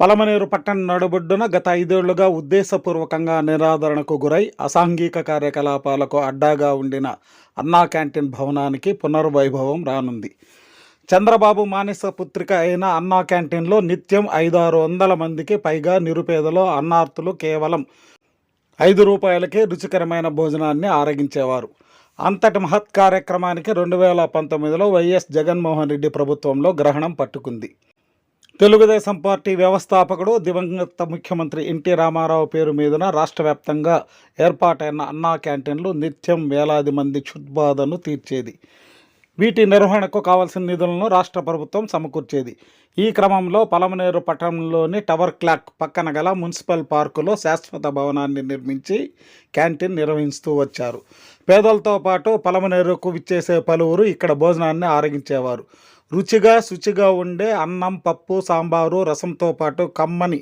పలమనేరు పట్టణ నడుబొడ్డున గత ఐదేళ్ళుగా ఉద్దేశపూర్వకంగా నిరాదరణకు గురై అసాంఘిక కార్యకలాపాలకు అడ్డాగా ఉండిన అన్నా క్యాంటీన్ భవనానికి పునర్వైభవం రానుంది. చంద్రబాబు మానస పుత్రిక అయిన అన్నా క్యాంటీన్లో నిత్యం ఐదారు వందల మందికి పైగా నిరుపేదలు అన్నార్తులు కేవలం ఐదు రూపాయలకే రుచికరమైన భోజనాన్ని ఆరగించేవారు. అంతటి మహత్ కార్యక్రమానికి రెండు వేల పంతొమ్మిదిలో వైఎస్ జగన్మోహన్ రెడ్డి ప్రభుత్వంలో గ్రహణం పట్టుకుంది. తెలుగుదేశం పార్టీ వ్యవస్థాపకుడు దివంగత ముఖ్యమంత్రి ఎన్టీ రామారావు పేరు మీదున రాష్ట్ర వ్యాప్తంగా ఏర్పాటైన అన్నా క్యాంటీన్లు నిత్యం వేలాది మంది క్షుద్బాధను తీర్చేది. వీటి నిర్వహణకు కావాల్సిన నిధులను రాష్ట్ర ప్రభుత్వం సమకూర్చేది. ఈ క్రమంలో పలమనేరు పట్టణంలోని టవర్ క్లాక్ పక్కన గల మున్సిపల్ పార్కులో శాశ్వత భవనాన్ని నిర్మించి క్యాంటీన్ నిర్వహిస్తూ వచ్చారు. పేదలతో పాటు పలమనేరుకు విచ్చేసే పలువురు ఇక్కడ భోజనాన్ని ఆరగించేవారు. రుచిగా శుచిగా ఉండే అన్నం పప్పు సాంబారు రసంతో పాటు కమ్మని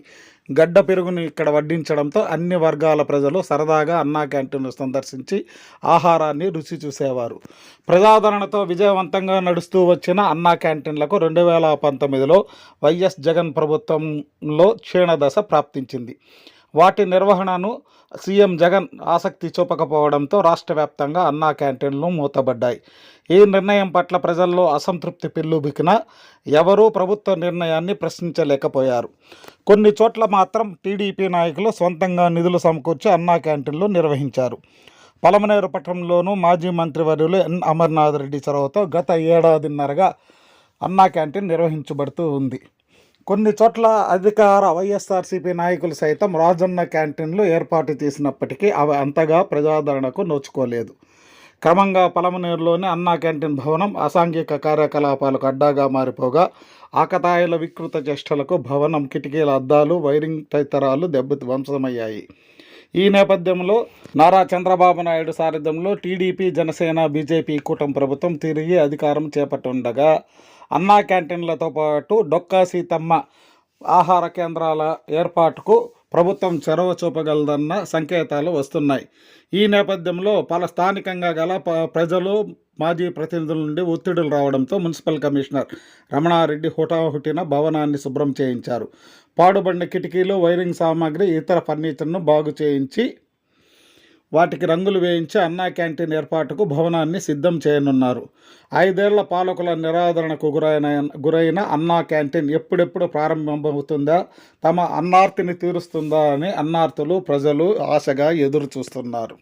గడ్డ పెరుగుని ఇక్కడ వడ్డించడంతో అన్ని వర్గాల ప్రజలు సరదాగా అన్నా క్యాంటీన్ను సందర్శించి ఆహారాన్ని రుచి చూసేవారు. ప్రజాదరణతో విజయవంతంగా నడుస్తూ వచ్చిన అన్నా క్యాంటీన్లకు రెండు వేల పంతొమ్మిదిలో వైఎస్ జగన్ ప్రభుత్వంలో క్షీణదశ ప్రాప్తించింది. వాటి నిర్వహణను సీఎం జగన్ ఆసక్తి చూపకపోవడంతో రాష్ట్ర వ్యాప్తంగా అన్నా క్యాంటీన్లు మూతబడ్డాయి. ఈ నిర్ణయం పట్ల ప్రజల్లో అసంతృప్తి పెల్లుబికిన ఎవరూ ప్రభుత్వ నిర్ణయాన్ని ప్రశ్నించలేకపోయారు. కొన్ని చోట్ల మాత్రం టీడీపీ నాయకులు సొంతంగా నిధులు సమకూర్చి అన్నా క్యాంటీన్లు నిర్వహించారు. పలమనేరు పట్టణంలోనూ మాజీ మంత్రివర్యులు ఎన్ అమర్నాథ్ రెడ్డి చొరవతో గత ఏడాదిన్నరగా అన్నా క్యాంటీన్ నిర్వహించబడుతూ ఉంది. కొన్ని చోట్ల అధికార వైఎస్ఆర్సీపీ నాయకులు సైతం రాజన్న క్యాంటీన్లు ఏర్పాటు చేసినప్పటికీ అవి అంతగా ప్రజాదరణకు నోచుకోలేదు. క్రమంగా పలమనేరులోని అన్నా క్యాంటీన్ భవనం అసాంఘిక కార్యకలాపాలకు అడ్డాగా మారిపోగా ఆకతాయిల వికృత చేష్టలకు భవనం కిటికీల అద్దాలు వైరింగ్ తదితరాలు దెబ్బ ధ్వంసమయ్యాయి ఈ నేపథ్యంలో నారా చంద్రబాబు నాయుడు సారథ్యంలో టీడీపీ జనసేన బీజేపీ కూటమి ప్రభుత్వం తిరిగి అధికారం చేపట్టుండగా అన్నా క్యాంటీన్లతో పాటు డొక్కా సీతమ్మ ఆహార కేంద్రాల ఏర్పాటుకు ప్రభుత్వం చొరవ చూపగలదన్న సంకేతాలు వస్తున్నాయి. ఈ నేపథ్యంలో పల స్థానికంగా గల ప్రజలు మాజీ ప్రతినిధుల నుండి ఒత్తిడులు రావడంతో మున్సిపల్ కమిషనర్ రమణారెడ్డి హుటాహుటిన భవనాన్ని శుభ్రం చేయించారు. పాడుబడిన కిటికీలు వైరింగ్ సామాగ్రి ఇతర ఫర్నిచర్ను బాగు చేయించి వాటికి రంగులు వేయించి అన్నా క్యాంటీన్ ఏర్పాటుకు భవనాన్ని సిద్ధం చేయనున్నారు. ఐదేళ్ళ పాలకుల నిరాదరణకు గురైన గురైన అన్నా క్యాంటీన్ ఎప్పుడెప్పుడు ప్రారంభమవుతుందా తమ అన్నార్తిని తీరుస్తుందా అని అన్నార్తులు ప్రజలు ఆశగా ఎదురు చూస్తున్నారు